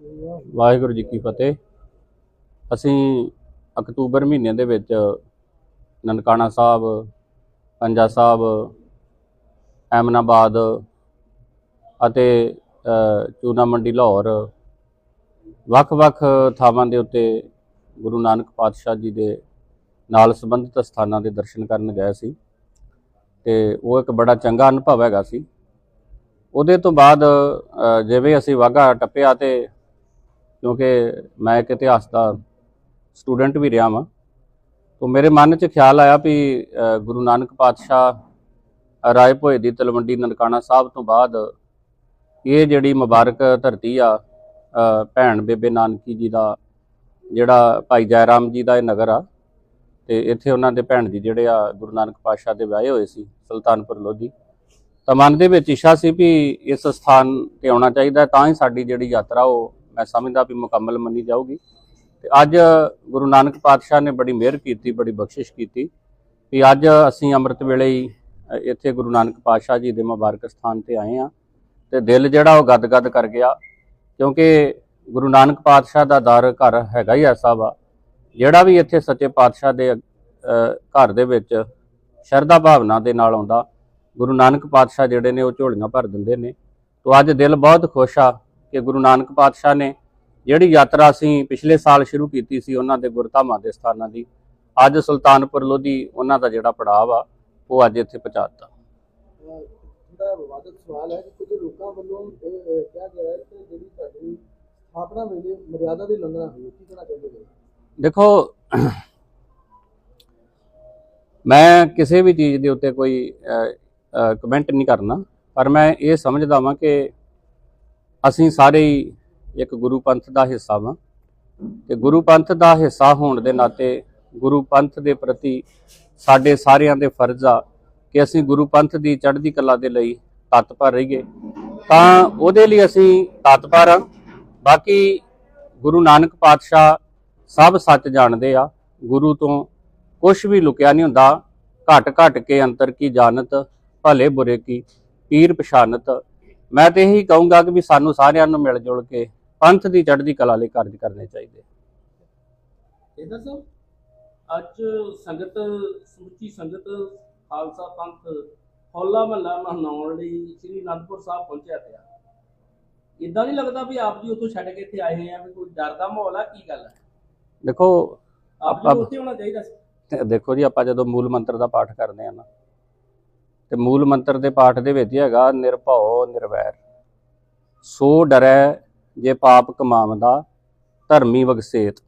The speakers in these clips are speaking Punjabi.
ਵਾਹਿਗੁਰੂ ਜੀ ਕੀ ਫਤਿਹ। ਅਸੀਂ ਅਕਤੂਬਰ ਮਹੀਨੇ ਦੇ ਵਿੱਚ ਨਨਕਾਣਾ ਸਾਹਿਬ, ਪੰਜਾ ਸਾਹਿਬ ਐਮਨਾਬਾਦ ਅਤੇ ਚੂਨਾ ਮੰਡੀ ਲਾਹੌਰ ਵੱਖ-ਵੱਖ ਥਾਵਾਂ ਦੇ ਉੱਤੇ ਗੁਰੂ ਨਾਨਕ ਪਾਤਸ਼ਾਹ ਜੀ ਦੇ ਨਾਲ ਸੰਬੰਧਿਤ ਸਥਾਨਾਂ ਦੇ ਦਰਸ਼ਨ ਕਰਨ ਗਏ ਸੀ ਤੇ ਉਹ ਇੱਕ ਬੜਾ ਚੰਗਾ ਅਨੁਭਵ ਹੈਗਾ ਸੀ। ਉਹਦੇ ਤੋਂ ਬਾਅਦ ਜਿਵੇਂ ਅਸੀਂ ਵਾਹਗਾ ਟੱਪਿਆ ਤੇ ਕਿਉਂਕਿ ਮੈਂ ਇੱਕ ਇਤਿਹਾਸ ਦਾ ਸਟੂਡੈਂਟ ਵੀ ਰਿਹਾ ਵਾਂ। ਤੋਂ ਮੇਰੇ ਮਨ 'ਚ ਖਿਆਲ ਆਇਆ ਵੀ ਗੁਰੂ ਨਾਨਕ ਪਾਤਸ਼ਾਹ ਰਾਏ ਭੋਏ ਦੀ ਤਲਵੰਡੀ ਨਨਕਾਣਾ ਸਾਹਿਬ ਤੋਂ ਬਾਅਦ ਇਹ ਜਿਹੜੀ ਮੁਬਾਰਕ ਧਰਤੀ ਆ ਭੈਣ ਬੇਬੇ ਨਾਨਕੀ ਜੀ ਦਾ ਜਿਹੜਾ ਭਾਈ ਜੈਰਾਮ ਜੀ ਦਾ ਇਹ ਨਗਰ ਆ, ਤੇ ਇੱਥੇ ਉਹਨਾਂ ਦੇ ਭੈਣ ਜੀ ਜਿਹੜੇ ਆ ਗੁਰੂ ਨਾਨਕ ਪਾਤਸ਼ਾਹ ਦੇ ਵਿਆਹੇ ਹੋਏ ਸੀ, ਸੁਲਤਾਨਪੁਰ ਲੋਧੀ। ਤਾਂ ਮਨ ਦੇ ਵਿੱਚ ਇੱਛਾ ਸੀ ਵੀ ਇਸ ਸਥਾਨ ਤੇ ਆਉਣਾ ਚਾਹੀਦਾ, ਤਾਂ ਹੀ ਸਾਡੀ ਜਿਹੜੀ ਯਾਤਰਾ ਉਹ ਮੈਂ ਸਮਝਦਾ ਵੀ ਮੁਕੰਮਲ ਮੰਨੀ ਜਾਊਗੀ। ਤੇ ਅੱਜ ਗੁਰੂ ਨਾਨਕ ਪਾਤਸ਼ਾਹ ਨੇ ਬੜੀ ਮਿਹਰ ਕੀਤੀ, ਬੜੀ ਬਖਸ਼ਿਸ਼ ਕੀਤੀ ਵੀ ਅੱਜ ਅਸੀਂ ਅੰਮ੍ਰਿਤ ਵੇਲੇ ਹੀ ਇੱਥੇ ਗੁਰੂ ਨਾਨਕ ਪਾਤਸ਼ਾਹ ਜੀ ਦੇ ਮੁਬਾਰਕ ਸਥਾਨ ਤੇ ਆਏ ਆ ਤੇ ਦਿਲ ਜਿਹੜਾ ਉਹ ਗਦਗਦ ਕਰ ਗਿਆ ਕਿਉਂਕਿ ਗੁਰੂ ਨਾਨਕ ਪਾਤਸ਼ਾਹ ਦਾ ਦਰ ਘਰ ਹੈਗਾ ਹੀ ਐਸਾ ਵਾ, ਜਿਹੜਾ ਵੀ ਇੱਥੇ ਸੱਚੇ ਪਾਤਸ਼ਾਹ ਦੇ ਘਰ ਦੇ ਵਿੱਚ ਸ਼ਰਧਾ ਭਾਵਨਾ ਦੇ ਨਾਲ ਆਉਂਦਾ, ਗੁਰੂ ਨਾਨਕ ਪਾਤਸ਼ਾਹ ਜਿਹੜੇ ਨੇ ਉਹ ਝੋਲੀਆਂ ਭਰ ਦਿੰਦੇ ਨੇ। ਤੋਂ ਅੱਜ ਦਿਲ ਬਹੁਤ ਖੁਸ਼ ਆ ਕਿ ਗੁਰੂ ਨਾਨਕ ਪਾਤਸ਼ਾਹ ਨੇ ਜਿਹੜੀ ਯਾਤਰਾ ਅਸੀਂ ਪਿਛਲੇ ਸਾਲ ਸ਼ੁਰੂ ਕੀਤੀ ਸੀ ਉਹਨਾਂ ਦੇ ਗੁਰਧਾਮਾਂ ਦੇ ਸਥਾਨਾਂ ਦੀ ਅੱਜ ਸੁਲਤਾਨਪੁਰ ਲੋਧੀ ਉਹਨਾਂ ਦਾ ਜਿਹੜਾ ਪੜਾਅ ਵਾ ਉਹ ਅੱਜ ਇੱਥੇ ਪਹੁੰਚਾਤਾ ਜਿਹੜਾ ਵਿਵਾਦਤ ਸਵਾਲ ਹੈ ਕਿ ਕੁਝ ਲੋਕਾਂ ਵੱਲੋਂ ਇਹ ਇਹ ਕਿਹਾ ਗਿਆ ਹੈ ਕਿ ਜਿਹੜੀ ਤੁਹਾਡੀ ਸਥਾਪਨਾ ਵੇਲੇ ਮਰਿਆਦਾ ਦੀ ਉਲੰਘਣਾ ਹੋਈ ਹੈ। ਕੀ ਕਹਿਣਾ ਚਾਹੁੰਦੇ ਹੋ ਦੇਖੋ ਮੈਂ ਕਿਸੇ ਵੀ ਚੀਜ਼ ਦੇ ਉੱਤੇ ਕੋਈ ਕਮੈਂਟ ਨਹੀਂ ਕਰਨਾ ਪਰ ਮੈਂ ਇਹ ਸਮਝਦਾ ਵਾਂ ਕਿ ਅਸੀਂ ਸਾਰੇ ਹੀ ਇੱਕ ਗੁਰੂ ਪੰਥ ਦਾ ਹਿੱਸਾ ਵਾਂ ਤੇ ਗੁਰੂ ਪੰਥ ਦਾ ਹਿੱਸਾ ਹੋਣ ਦੇ ਨਾਤੇ ਗੁਰੂ ਪੰਥ ਦੇ ਪ੍ਰਤੀ ਸਾਡੇ ਸਾਰਿਆਂ ਦੇ ਫਰਜ਼ ਆ ਕਿ ਅਸੀਂ ਗੁਰੂ ਪੰਥ ਦੀ ਚੜ੍ਹਦੀ ਕਲਾ ਦੇ ਲਈ ਤਤਪਰ ਰਹੀਏ। ਤਾਂ ਉਹਦੇ ਲਈ ਅਸੀਂ ਤਤਪਰ ਹਾਂ ਬਾਕੀ ਗੁਰੂ ਨਾਨਕ ਪਾਤਸ਼ਾਹ ਸਭ ਸੱਚ ਜਾਣਦੇ ਆ। ਗੁਰੂ ਤੋਂ ਕੁਝ ਵੀ ਲੁਕਿਆ ਨਹੀਂ ਹੁੰਦਾ। ਘਟ ਘਟ ਕੇ ਅੰਤਰ ਕੀ ਜਾਣਤ, ਭਲੇ ਬੁਰੇ ਕੀ, ਪੀਰ ਪਛਾਨਤ ਮੈਂ ਤੇ ਇਹੀ ਕਹੂੰਗਾ ਕਿ ਵੀ ਸਾਨੂੰ ਸਾਰਿਆਂ ਨੂੰ ਮਿਲ ਜੁਲ ਕੇ ਪੰਥ ਦੀ ਚੜ੍ਹਦੀ ਕਲਾ ਲਈ ਕਾਰਜ ਕਰਨੇ ਚਾਹੀਦੇ। ਇਹਦਾ ਸਰ ਅੱਜ ਸੰਗਤ ਸਮੁੱਚੀ ਸੰਗਤ ਖਾਲਸਾ ਪੰਥ ਹੋਲਾ ਮਹੱਲਾ ਮਨਾਉਣ ਲਈ ਸ੍ਰੀ ਅਨੰਦਪੁਰ ਸਾਹਿਬ ਪਹੁੰਚਿਆ ਪਿਆ। ਇਦਾਂ ਨਹੀਂ ਲੱਗਦਾ ਵੀ ਆਪ ਜੀ ਉੱਥੋਂ ਛੱਡ ਕੇ ਇੱਥੇ ਆਏ ਹੋਏ ਆ ਵੀ ਕੋਈ ਡਰ ਦਾ ਮਾਹੌਲ ਆ ਕੀ ਗੱਲ ਹੈ ਦੇਖੋ ਆਪ ਉੱਥੇ ਹੋਣਾ ਚਾਹੀਦਾ ਸੀ। ਦੇਖੋ ਜੀ ਆਪਾਂ ਜਦੋਂ ਮੂਲ ਮੰਤਰ ਦਾ ਪਾਠ ਕਰਦੇ ਆ ਨਾ ਤੇ ਮੂਲ ਮੰਤਰ ਦੇ ਪਾਠ ਦੇ ਵਿੱਚ ਹੈਗਾ, ਨਿਰਭਉ, ਨਿਰਵੈਰ। ਸੋ ਡਰੈ ਜੇ ਪਾਪ ਕਮਾਵਦਾ, ਧਰਮੀ ਵਗਸੇਤ।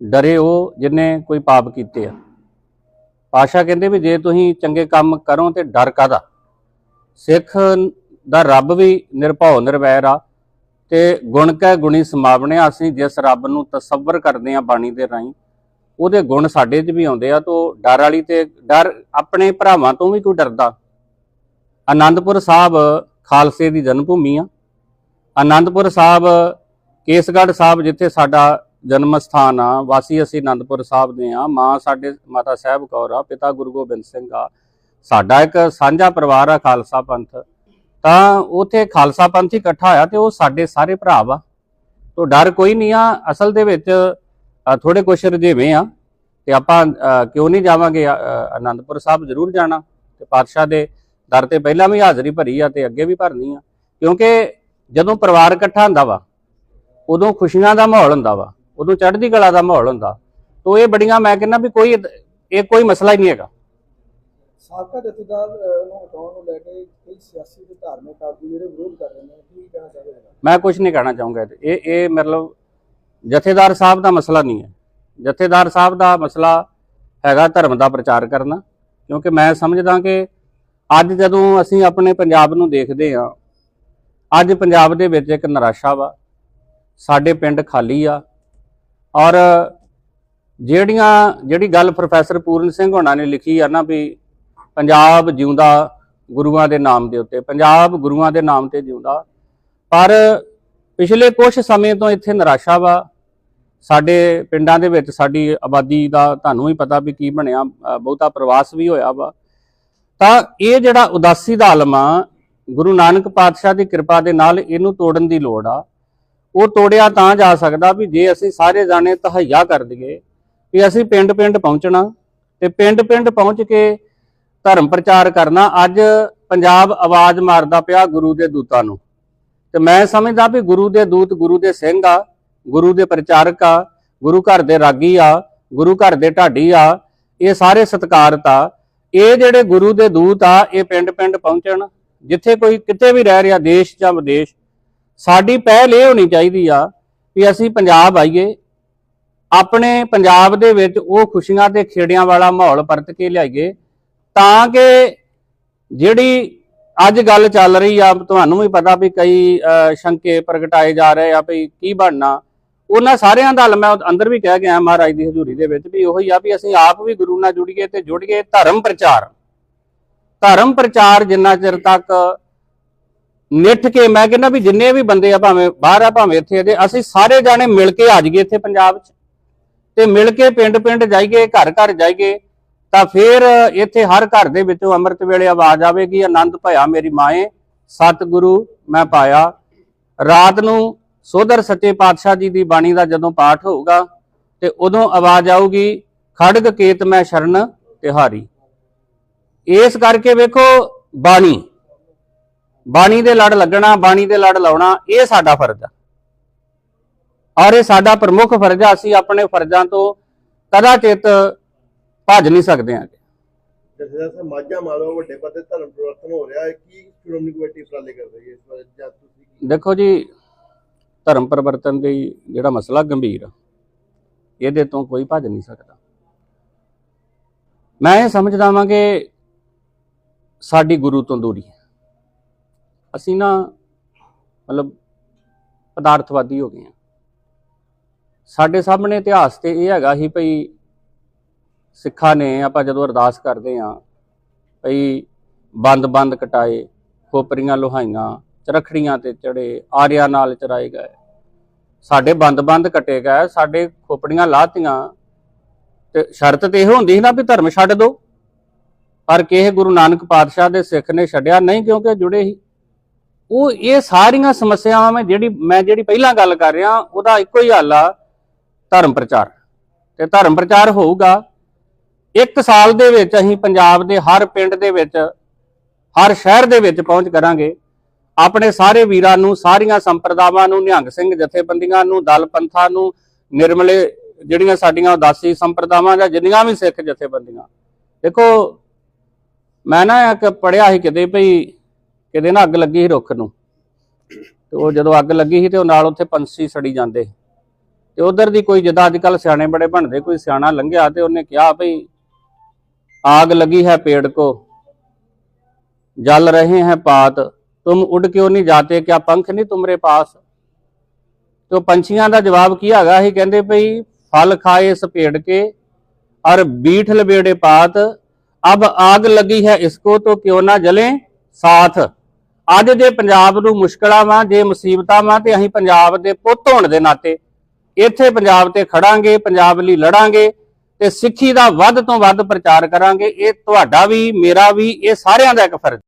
ਡਰੇ ਉਹ ਜਿਨੇ ਕੋਈ ਪਾਪ ਕੀਤੇ ਆ। ਪਾਸ਼ਾ ਕਹਿੰਦੇ ਵੀ ਜੇ ਤੁਸੀਂ ਚੰਗੇ ਕੰਮ ਕਰੋ ਤੇ ਡਰ ਕਾਦਾ ਸਿੱਖ ਦਾ ਰੱਬ ਵੀ ਨਿਰਭਉ, ਨਿਰਵੈਰ ਆ ਤੇ ਗੁਣ ਕੈ ਗੁਣੀ ਸਮਾਵਣੇ, ਅਸੀਂ ਜਿਸ ਰੱਬ ਨੂੰ ਤਸੱਵਰ ਕਰਦੇ ਆ ਬਾਣੀ ਦੇ ਰਾਹੀਂ ਉਹਦੇ ਗੁਣ ਸਾਡੇ 'ਚ ਵੀ ਆਉਂਦੇ ਆ, ਤੋਂ ਡਰ ਵਾਲੀ ਤੇ ਡਰ ਆਪਣੇ ਭਰਾਵਾਂ ਤੋਂ ਵੀ ਕੋਈ ਡਰਦਾ। ਆਨੰਦਪੁਰ ਸਾਹਿਬ ਖਾਲਸੇ ਦੀ ਜਨਮ ਭੂਮੀ ਆ। ਆਨੰਦਪੁਰ ਸਾਹਿਬ, ਕੇਸਗੜ੍ਹ ਸਾਹਿਬ ਜਿੱਥੇ ਸਾਡਾ ਜਨਮ ਸਥਾਨ ਆ, ਵਾਸੀ ਅਸੀਂ ਆਨੰਦਪੁਰ ਸਾਹਿਬ ਦੇ ਆ। ਮਾਂ ਸਾਡੇ, ਮਾਤਾ ਸਾਹਿਬ ਕੌਰ ਆ, ਪਿਤਾ ਗੁਰੂ ਗੋਬਿੰਦ ਸਿੰਘ ਆ। ਸਾਡਾ ਇੱਕ ਸਾਂਝਾ ਪਰਿਵਾਰ ਆ ਖਾਲਸਾ ਪੰਥ। ਤਾਂ ਉਥੇ ਖਾਲਸਾ ਪੰਥ ਇਕੱਠਾ ਹੋਇਆ ਤੇ ਉਹ ਸਾਡੇ ਸਾਰੇ ਭਰਾ ਵਾ। ਤੋਂ ਡਰ ਕੋਈ ਨਹੀਂ ਆ, ਅਸਲ ਦੇ ਵਿੱਚ ਥੋੜੇ ਕੁਛ ਰਜੇਵੇਂ ਆ ਤੇ ਆਪਾਂ ਕਿਉਂ ਨਹੀਂ ਜਾਵਾਂਗੇ ਆਨੰਦਪੁਰ ਸਾਹਿਬ ਜ਼ਰੂਰ ਜਾਣਾ ਤੇ ਪਾਤਸ਼ਾਹ ਦੇ ਦਰ ਤੇ ਪਹਿਲਾਂ ਵੀ ਹਾਜ਼ਰੀ ਭਰੀ ਆ ਤੇ ਅੱਗੇ ਵੀ ਭਰਨੀ ਆ। ਕਿਉਂਕਿ ਜਦੋਂ ਪਰਿਵਾਰ ਇਕੱਠਾ ਹੁੰਦਾ ਵਾ ਉਦੋਂ ਖੁਸ਼ੀਆਂ ਦਾ ਮਾਹੌਲ ਹੁੰਦਾ ਵਾ ਉਦੋਂ ਚੜ੍ਹਦੀ ਕਲਾ ਦਾ ਮਾਹੌਲ ਹੁੰਦਾ। ਤੋਂ ਇਹ ਬੜੀਆਂ ਮੈਂ ਕਹਿੰਦਾ ਵੀ ਕੋਈ ਇਹ ਕੋਈ ਮਸਲਾ ਹੀ ਨਹੀਂ ਹੈਗਾ। ਸਾਬਕਾ ਜਥੇਦਾਰ ਨੂੰ ਹਟਾਉਣ ਨੂੰ ਲੈ ਕੇ ਕਈ ਸਿਆਸੀ ਤੇ ਧਾਰਮਿਕ ਆਗੂ ਜਿਹੜੇ ਵਿਰੋਧ ਕਰ ਰਹੇ ਨੇ ਕੀ ਕਹਿਣਾ ਚਾਹੁੰਦੇ ਮੈਂ ਕੁਝ ਨਹੀਂ ਕਹਿਣਾ ਚਾਹੂੰਗਾ। ਇਹ ਇਹ ਮਤਲਬ ਜਥੇਦਾਰ ਸਾਹਿਬ ਦਾ ਮਸਲਾ ਨਹੀਂ ਹੈ। ਜਥੇਦਾਰ ਸਾਹਿਬ ਦਾ ਮਸਲਾ ਹੈਗਾ ਧਰਮ ਦਾ ਪ੍ਰਚਾਰ ਕਰਨਾ, ਕਿਉਂਕਿ ਮੈਂ ਸਮਝਦਾ ਕਿ ਅੱਜ ਜਦੋਂ ਅਸੀਂ ਆਪਣੇ ਪੰਜਾਬ ਨੂੰ ਦੇਖਦੇ ਹਾਂ, ਅੱਜ ਪੰਜਾਬ ਦੇ ਵਿੱਚ ਇੱਕ ਨਿਰਾਸ਼ਾ ਵਾ। ਸਾਡੇ ਪਿੰਡ ਖਾਲੀ ਆ ਔਰ ਜਿਹੜੀਆਂ, ਜਿਹੜੀ ਗੱਲ ਪ੍ਰੋਫੈਸਰ ਪੂਰਨ ਸਿੰਘ ਹੋਣਾ ਨੇ ਲਿਖੀ ਆ ਨਾ ਵੀ ਪੰਜਾਬ ਜਿਉਂਦਾ ਗੁਰੂਆਂ ਦੇ ਨਾਮ ਦੇ ਉੱਤੇ, ਪੰਜਾਬ ਗੁਰੂਆਂ ਦੇ ਨਾਮ ਤੇ ਜਿਉਂਦਾ, ਪਰ ਪਿਛਲੇ ਕੁਝ ਸਮੇਂ ਤੋਂ ਇੱਥੇ ਨਿਰਾਸ਼ਾ ਵਾ। ਸਾਡੇ ਪਿੰਡਾਂ ਦੇ ਵਿੱਚ ਸਾਡੀ ਆਬਾਦੀ ਦਾ ਤੁਹਾਨੂੰ ਹੀ ਪਤਾ ਵੀ ਕੀ ਬਣਿਆ ਬਹੁਤਾ ਪ੍ਰਵਾਸ ਵੀ ਹੋਇਆ ਵਾ। ਤਾਂ ਇਹ ਜਿਹੜਾ ਉਦਾਸੀ ਦਾ ਆਲਮ ਆ, ਗੁਰੂ ਨਾਨਕ ਪਾਤਸ਼ਾਹ ਦੀ ਕਿਰਪਾ ਦੇ ਨਾਲ ਇਹਨੂੰ ਤੋੜਨ ਦੀ ਲੋੜ ਆ। ਉਹ ਤੋੜਿਆ ਤਾਂ ਜਾ ਸਕਦਾ ਵੀ ਜੇ ਅਸੀਂ ਸਾਰੇ ਜਾਣੇ ਤਹਈਆ ਕਰ ਦਈਏ ਵੀ ਅਸੀਂ ਪਿੰਡ-ਪਿੰਡ ਪਹੁੰਚਣਾ ਤੇ ਪਿੰਡ-ਪਿੰਡ ਪਹੁੰਚ ਕੇ ਧਰਮ ਪ੍ਰਚਾਰ ਕਰਨਾ। ਅੱਜ ਪੰਜਾਬ ਆਵਾਜ਼ ਮਾਰਦਾ ਪਿਆ ਗੁਰੂ ਦੇ ਦੂਤਾਂ ਨੂੰ। ਤੇ ਮੈਂ ਸਮਝਦਾ ਵੀ ਗੁਰੂ ਦੇ ਦੂਤ, ਗੁਰੂ ਦੇ ਸਿੰਘ ਆ, ਗੁਰੂ ਦੇ ਪ੍ਰਚਾਰਕ ਆ, ਗੁਰੂ ਘਰ ਦੇ ਰਾਗੀ ਆ, ਗੁਰੂ ਘਰ ਦੇ ਢਾਡੀ ਆ, ਇਹ ਸਾਰੇ ਸਤਿਕਾਰਤ ਇਹ ਜਿਹੜੇ ਗੁਰੂ ਦੇ ਦੂਤ ਆ, ਇਹ ਪਿੰਡ-ਪਿੰਡ ਪਹੁੰਚਣ, ਜਿੱਥੇ ਕੋਈ ਕਿਤੇ ਵੀ ਰਹਿ ਰਿਹਾ, ਦੇਸ਼ ਜਾਂ ਵਿਦੇਸ਼, ਸਾਡੀ ਪਹਿਲ ਇਹ ਹੋਣੀ ਚਾਹੀਦੀ ਆ ਵੀ ਅਸੀਂ ਪੰਜਾਬ ਆਈਏ। ਆਪਣੇ ਪੰਜਾਬ ਦੇ ਵਿੱਚ ਉਹ ਖੁਸ਼ੀਆਂ ਤੇ ਖੇੜਿਆਂ ਵਾਲਾ ਮਾਹੌਲ ਪਰਤ ਕੇ ਲਿਆਈਏ, ਤਾਂ ਕਿ ਜਿਹੜੀ ਅੱਜ ਗੱਲ ਚੱਲ ਰਹੀ ਆ ਤੁਹਾਨੂੰ ਵੀ ਪਤਾ ਵੀ ਕਈ ਅਹ, ਸ਼ੰਕੇ ਪ੍ਰਗਟਾਏ ਜਾ ਰਹੇ ਆ ਵੀ ਕੀ ਬਣਨਾ। ਉਹਨਾਂ ਸਾਰਿਆਂ ਦਾ ਹੱਲ ਮੈਂ ਅੰਦਰ ਵੀ ਕਹਿ ਗਿਆ ਮਹਾਰਾਜ ਦੀ ਹਜ਼ੂਰੀ ਦੇ ਵਿੱਚ ਵੀ ਉਹੀ ਆ ਵੀ ਅਸੀਂ ਆਪ ਵੀ ਗੁਰੂ ਨਾਲ ਜੁੜੀਏ ਤੇ ਜੁੜੀਏ ਧਰਮ ਪ੍ਰਚਾਰ। ਧਰਮ ਪ੍ਰਚਾਰ ਜਿੰਨਾ ਚਿਰ ਤੱਕ ਨਿੱਠ ਕੇ ਮੈਂ ਕਹਿੰਦਾ ਵੀ ਜਿੰਨੇ ਵੀ ਬੰਦੇ ਆ ਭਾਵੇਂ ਬਾਹਰ ਆ ਭਾਵੇਂ ਇੱਥੇ ਦੇ ਅਸੀਂ ਸਾਰੇ ਜਾਣੇ ਮਿਲ ਕੇ ਆ ਜਾਈਏ ਇੱਥੇ ਪੰਜਾਬ 'ਚ। ਤੇ ਮਿਲ ਕੇ ਪਿੰਡ-ਪਿੰਡ ਜਾਈਏ ਘਰ-ਘਰ ਜਾਈਏ ਤਾਂ ਫਿਰ ਇੱਥੇ ਹਰ ਘਰ ਦੇ ਵਿੱਚੋਂ ਅੰਮ੍ਰਿਤ ਵੇਲੇ ਆਵਾਜ਼ ਆਵੇਗੀ, ਆਨੰਦ ਭਇਆ ਮੇਰੀ ਮਾਏ, ਸਤਿਗੁਰੂ ਮੈਂ ਪਾਇਆ। ਰਾਤ ਨੂੰ ਸੋਧਰ ਸੱਚੇ ਪਾਤਸ਼ਾਹ ਜੀ ਦੀ ਬਾਣੀ ਦਾ ਜਦੋਂ ਪਾਠ ਹੋਊਗਾ ਤੇ ਉਦੋਂ ਆਵਾਜ਼ ਆਊਗੀ, ਖੜਗ ਕੇਤ ਮੈਂ ਸ਼ਰਨ ਤਿਹਾਰੀ। ਇਸ ਕਰਕੇ ਵੇਖੋ ਬਾਣੀ ਬਾਣੀ ਦੇ ਲੜ ਲੱਗਣਾ, ਬਾਣੀ ਦੇ ਲੜ ਲਾਉਣਾ, ਇਹ ਸਾਡਾ ਫਰਜ਼ ਆ। ਔਰ ਇਹ ਸਾਡਾ ਪ੍ਰਮੁੱਖ ਫਰਜ਼ ਆ, ਅਸੀਂ ਆਪਣੇ ਫਰਜ਼ਾਂ ਤੋਂ ਕਦਾਚਿਤ ਭੱਜ ਨਹੀਂ ਸਕਦੇ ਹਾਂ ਜਥੇਦਾਰ ਸਾਹਿਬ ਮਾਝਾ ਮਾਲੋ ਵੱਡੇ ਪੱਧਰ ਤੇ ਧਰਮ ਪਰਿਵਰਤਨ ਹੋ ਰਿਹਾ ਹੈ ਕੀ ਸ਼੍ਰੋਮਣੀ ਕਮੇਟੀ ਉਪਰਾਲੇ ਕਰ ਰਹੀ ਹੈ ਇਸ ਬਾਰੇ? ਜਾਂ ਤੁਸੀਂ ਕੀ ਦੇਖੋ ਜੀ ਧਰਮ ਪਰਿਵਰਤਨ ਦੀ ਜਿਹੜਾ ਮਸਲਾ ਗੰਭੀਰ ਆ ਇਹਦੇ ਤੋਂ ਕੋਈ ਭੱਜ ਨਹੀਂ ਸਕਦਾ। ਮੈਂ ਇਹ ਸਮਝਦਾ ਵਾਂ ਕਿ ਸਾਡੀ ਗੁਰੂ ਤੋਂ ਦੂਰੀ ਹੈ। ਅਸੀਂ ਨਾ ਮਤਲਬ ਪਦਾਰਥਵਾਦੀ ਹੋ ਗਏ ਆ ਸਾਡੇ ਸਾਹਮਣੇ ਇਤਿਹਾਸ ਤੇ ਇਹ ਹੈਗਾ ਸੀ ਭਈ ਸਿੱਖਾਂ ਨੇ ਆਪਾਂ ਜਦੋਂ ਅਰਦਾਸ ਕਰਦੇ ਆ ਭਈ ਬੰਦ-ਬੰਦ ਕਟਾਏ, ਖੋਪਰੀਆਂ ਲੋਹਾਈਆਂ, ਚਰਖੜੀਆਂ ਤੇ ਚੜੇ, ਆਰਿਆਂ ਨਾਲ ਚਰਾਏ ਗਏ। ਸਾਡੇ ਬੰਦ-ਬੰਦ ਕਟੇ ਗਏ, ਸਾਡੇ ਖੋਪੜੀਆਂ ਲਾਤੀਆਂ। ਤੇ ਸ਼ਰਤ ਤੇ ਇਹ ਹੁੰਦੀ ਸੀ ਨਾ ਵੀ ਧਰਮ ਛੱਡ ਦਿਓ ਪਰ ਕਿਸੇ ਗੁਰੂ ਨਾਨਕ ਪਾਤਸ਼ਾਹ ਦੇ ਸਿੱਖ ਨੇ ਛੱਡਿਆ? ਨਹੀਂ, ਕਿਉਂਕਿ ਜੁੜੇ ਸੀ। ਉਹ ਇਹ ਸਾਰੀਆਂ ਸਮੱਸਿਆਵਾਂ ਮੈਂ ਜਿਹੜੀ ਮੈਂ ਜਿਹੜੀ ਪਹਿਲਾਂ ਗੱਲ ਕਰ ਰਿਹਾ, ਉਹਦਾ ਇੱਕੋ ਹੀ ਹੱਲ ਆ, ਧਰਮ ਪ੍ਰਚਾਰ। ਤੇ ਧਰਮ ਪ੍ਰਚਾਰ ਹੋਊਗਾ। ਇੱਕ ਸਾਲ ਦੇ ਵਿੱਚ ਅਸੀਂ ਪੰਜਾਬ ਦੇ ਹਰ ਪਿੰਡ ਦੇ ਵਿੱਚ, ਹਰ ਸ਼ਹਿਰ ਦੇ ਵਿੱਚ ਪਹੁੰਚ ਕਰਾਂਗੇ। ਆਪਣੇ ਸਾਰੇ ਵੀਰਾਂ ਨੂੰ, ਸਾਰੀਆਂ ਸੰਪਰਦਾਵਾਂ ਨੂੰ, ਨਿਹੰਗ ਸਿੰਘ ਜਥੇਬੰਦੀਆਂ ਨੂੰ, ਦਲ ਪੰਥਾਂ ਨੂੰ, ਨਿਰਮਲੇ ਜਿਹੜੀਆਂ ਸਾਡੀਆਂ ਉਦਾਸੀ ਸੰਪਰਦਾਵਾਂ ਜਾਂ ਜਿੰਨੀਆਂ ਵੀ ਸਿੱਖ ਜਥੇਬੰਦੀਆਂ। ਦੇਖੋ, ਮੈਂ ਨਾ ਇੱਕ ਪੜਿਆ ਸੀ ਕਿਤੇ ਭਈ ਕਿਤੇ ਨਾ ਅੱਗ ਲੱਗੀ ਸੀ ਰੁੱਖ ਨੂੰ। ਤੇ ਉਹ ਜਦੋਂ ਅੱਗ ਲੱਗੀ ਸੀ ਤੇ ਉਹ ਨਾਲ ਉੱਥੇ ਪੰਛੀ ਸੜੀ ਜਾਂਦੇ ਤੇ ਉਧਰ ਦੀ ਕੋਈ ਜਿੱਦਾਂ ਅੱਜ ਕੱਲ ਸਿਆਣੇ ਬੜੇ ਬਣਦੇ, ਕੋਈ ਸਿਆਣਾ ਲੰਘਿਆ ਤੇ ਉਹਨੇ ਕਿਹਾ ਭਈ आग लगी है पेड़ को जल रहे हैं पात तुम उड़ क्यों नहीं जाते क्या पंख नहीं तुम्हारे पास तो पंछियां ਦਾ ਜਵਾਬ ਕੀ ਹੈਗਾ ਸੀ ਕਹਿੰਦੇ ਭਈ ਫਲ ਖਾਏ ਇਸ ਪੇੜ ਕੇ और बीठ लबेड़े पात अब आग लगी है इसको तो क्यों ना जले साथ ਅੱਜ ਜੇ ਪੰਜਾਬ ਨੂੰ ਮੁਸ਼ਕਲਾਂ ਵਾਂ ਜੇ ਮੁਸੀਬਤਾਂ ਵਾਂ ਤੇ ਅਸੀਂ ਪੰਜਾਬ ਦੇ ਪੁੱਤ ਹੋਣ ਦੇ ਨਾਤੇ ਇੱਥੇ ਪੰਜਾਬ ਤੇ ਖੜਾਂਗੇ ਪੰਜਾਬ ਲਈ ਲੜਾਂਗੇ ਤੇ ਸਿੱਖੀ ਦਾ ਵੱਧ ਤੋਂ ਵੱਧ ਪ੍ਰਚਾਰ ਕਰਾਂਗੇ। ਇਹ ਤੁਹਾਡਾ ਵੀ, ਮੇਰਾ ਵੀ, ਇਹ ਸਾਰਿਆਂ ਦਾ ਇੱਕ ਫਰਜ਼।